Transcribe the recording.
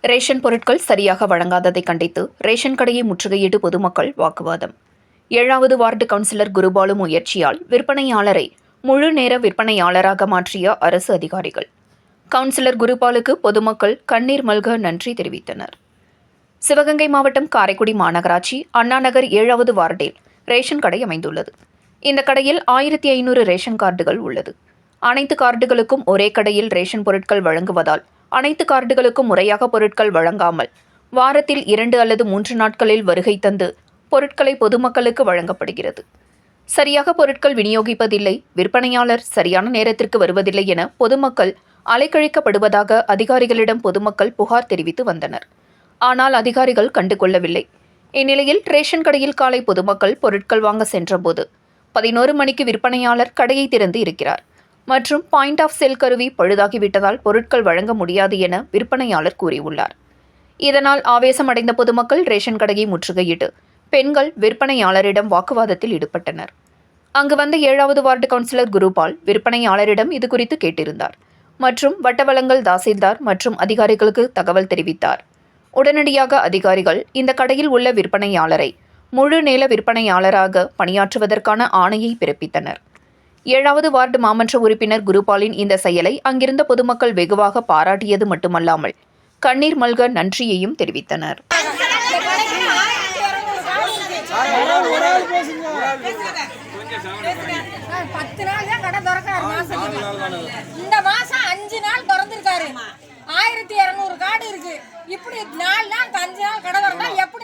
Ration பொருட்கள் சரியாக வழங்காததை கண்டித்து ரேஷன் கடையை முற்றுகையிட்டு பொதுமக்கள் வாக்குவாதம். ஏழாவது வார்டு கவுன்சிலர் குருபாலு முயற்சியால் விற்பனையாளரை முழு நேர விற்பனையாளராக மாற்றிய அரசு அதிகாரிகள். கவுன்சிலர் குருபாலுக்கு பொதுமக்கள் கண்ணீர் மல்க நன்றி தெரிவித்தனர். சிவகங்கை மாவட்டம் காரைக்குடி மாநகராட்சி அண்ணாநகர் ஏழாவது வார்டில் ரேஷன் கடை அமைந்துள்ளது. இந்த கடையில் ஆயிரத்தி ஐநூறு ரேஷன் கார்டுகள் உள்ளது. அனைத்து கார்டுகளுக்கும் ஒரே கடையில் ரேஷன் பொருட்கள் வழங்குவதால் அனைத்து கார்டுகளுக்கும் முறையாக பொருட்கள் வழங்காமல் வாரத்தில் இரண்டு அல்லது மூன்று நாட்களில் வருகை தந்து பொருட்களை பொதுமக்களுக்கு வழங்கப்படுகிறது. சரியாக பொருட்கள் விநியோகிப்பதில்லை விற்பனையாளர் சரியான நேரத்திற்கு வருவதில்லை என பொதுமக்கள் அலைக்கழிக்கப்படுவதாக அதிகாரிகளிடம் பொதுமக்கள் புகார் தெரிவித்து வந்தனர். ஆனால் அதிகாரிகள் கண்டுகொள்ளவில்லை. இந்நிலையில் ரேஷன் கடையில் காலை பொதுமக்கள் பொருட்கள் வாங்க சென்றபோது பதினோரு மணிக்கு விற்பனையாளர் கடையை திறந்து இருக்கிறார். மற்றும் பாயிண்ட் ஆஃப் செல் கருவி பழுதாகிவிட்டதால் பொருட்கள் வழங்க முடியாது என விற்பனையாளர் கூறியுள்ளார். இதனால் ஆவேசமடைந்த பொதுமக்கள் ரேஷன் கடையை முற்றுகையிட்டு பெண்கள் விற்பனையாளரிடம் வாக்குவாதத்தில் ஈடுபட்டனர். அங்கு வந்த ஏழாவது வார்டு கவுன்சிலர் குருபால் விற்பனையாளரிடம் இது குறித்து கேட்டிருந்தார் மற்றும் வட்டவளங்கள் தாசில்தார் மற்றும் அதிகாரிகளுக்கு தகவல் தெரிவித்தார். உடனடியாக அதிகாரிகள் இந்த கடையில் உள்ள விற்பனையாளரை முழு நேர விற்பனையாளராக பணியாற்றுவதற்கான ஆணையை பிறப்பித்தனர். ஏழாவது வார்டு மாமன்ற உறுப்பினர் குருபாலின் இந்த செயலை அங்கிருந்த பொதுமக்கள் வெகுவாக பாராட்டியது மட்டுமல்லாமல் கண்ணீர் மல்க நன்றியையும் தெரிவித்தனர். பத்து நாள் தான் கடை திறக்காரு மாசத்துக்கு இந்த மாசம் அஞ்சு நாள் திறந்திருக்காரு. ஆயிரத்தி இருநூறு கார்டு இருக்கு. இப்படி நாலு நாள் அஞ்சு நாள் கடை திறந்தா எப்படி